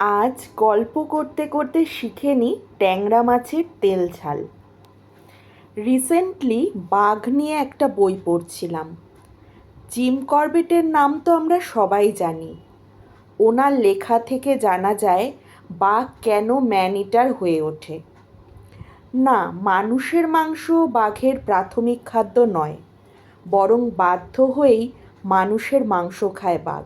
আজ গল্প করতে করতে শিখে নিই ট্যাংরা মাছের তেল ঝাল। রিসেন্টলি বাঘ নিয়ে একটা বই পড়ছিলাম। জিম করবেটের নাম তো আমরা সবাই জানি। ওনার লেখা থেকে জানা যায়, বাঘ কেন ম্যানিটার হয়ে ওঠে। না, মানুষের মাংস বাঘের প্রাথমিক খাদ্য নয়, বরং বাধ্য হয়েই মানুষের মাংস খায় বাঘ।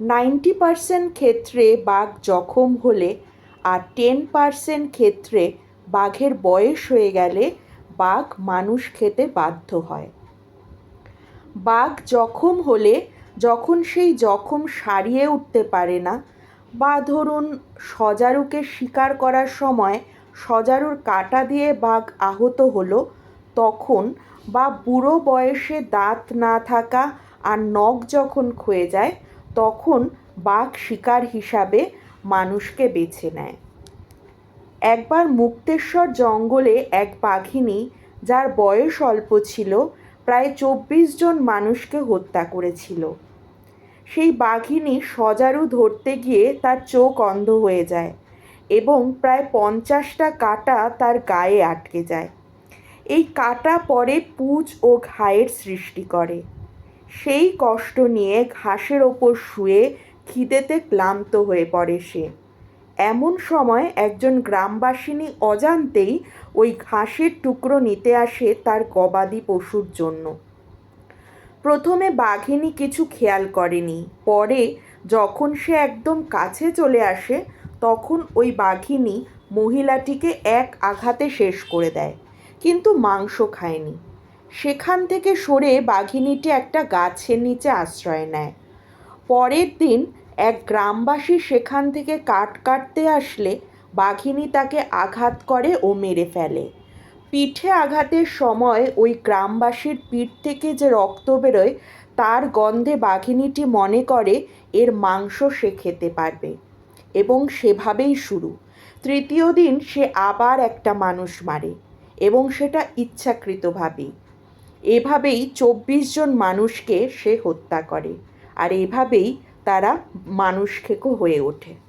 নাইনটি পারসেন্ট ক্ষেত্রে বাঘ জখম হলে আর টেন পারসেন্ট ক্ষেত্রে বাঘের বয়স হয়ে গেলে বাঘ মানুষ খেতে বাধ্য হয়। বাঘ জখম হলে যখন সেই জখম সারিয়ে উঠতে পারে না বা ধরুন সজারুকে শিকার করার সময় সজারুর কাটা দিয়ে বাঘ আহত হলো, তখন বা বুড়ো বয়সে দাঁত না থাকা আর নখ যখন ক্ষয়ে যায় তখন বাঘ শিকার হিসাবে মানুষকে বেছে নেয়। একবার মুক্তেশ্বর জঙ্গলে এক বাঘিনী, যার বয়স অল্প ছিল, প্রায় চব্বিশ জন মানুষকে হত্যা করেছিল। সেই বাঘিনী সজারু ধরতে গিয়ে তার চোখ অন্ধ হয়ে যায় এবং প্রায় পঞ্চাশটা কাটা তার গায়ে আটকে যায়। এই কাটা পরে পুঁজ ও ঘায়ের সৃষ্টি করে। সেই কষ্ট নিয়ে ঘাসের ওপর শুয়ে খিদেতে ক্লান্ত হয়ে পড়ে সে। এমন সময় একজন গ্রামবাসিনী অজান্তেই ওই ঘাসের টুকরো নিতে আসে তার গবাদি পশুর জন্য। প্রথমে বাঘিনী কিছু খেয়াল করেনি। পরে যখন সে একদম কাছে চলে আসে, তখন ওই বাঘিনী মহিলাটিকে এক আঘাতে শেষ করে দেয়, কিন্তু মাংস খায়নি। সেখান থেকে সরে বাঘিনীটি একটা গাছের নিচে আশ্রয় নেয়। পরের দিন এক গ্রামবাসী সেখান থেকে কাঠ কাটতে আসলে বাঘিনী তাকে আঘাত করে ও মেরে ফেলে। পিঠে আঘাতের সময় ওই গ্রামবাসীর পিঠ থেকে যে রক্ত বেরোয়, তার গন্ধে বাঘিনীটি মনে করে এর মাংস সে খেতে পারবে। এবং সেভাবেই শুরু। তৃতীয় দিন সে আবার একটা মানুষ মারে এবং সেটা ইচ্ছাকৃতভাবেই। এভাবেই চব্বিশ জন মানুষকে সে হত্যা করে। আর এভাবেই তারা মানুষ খেকো হয়ে ওঠে।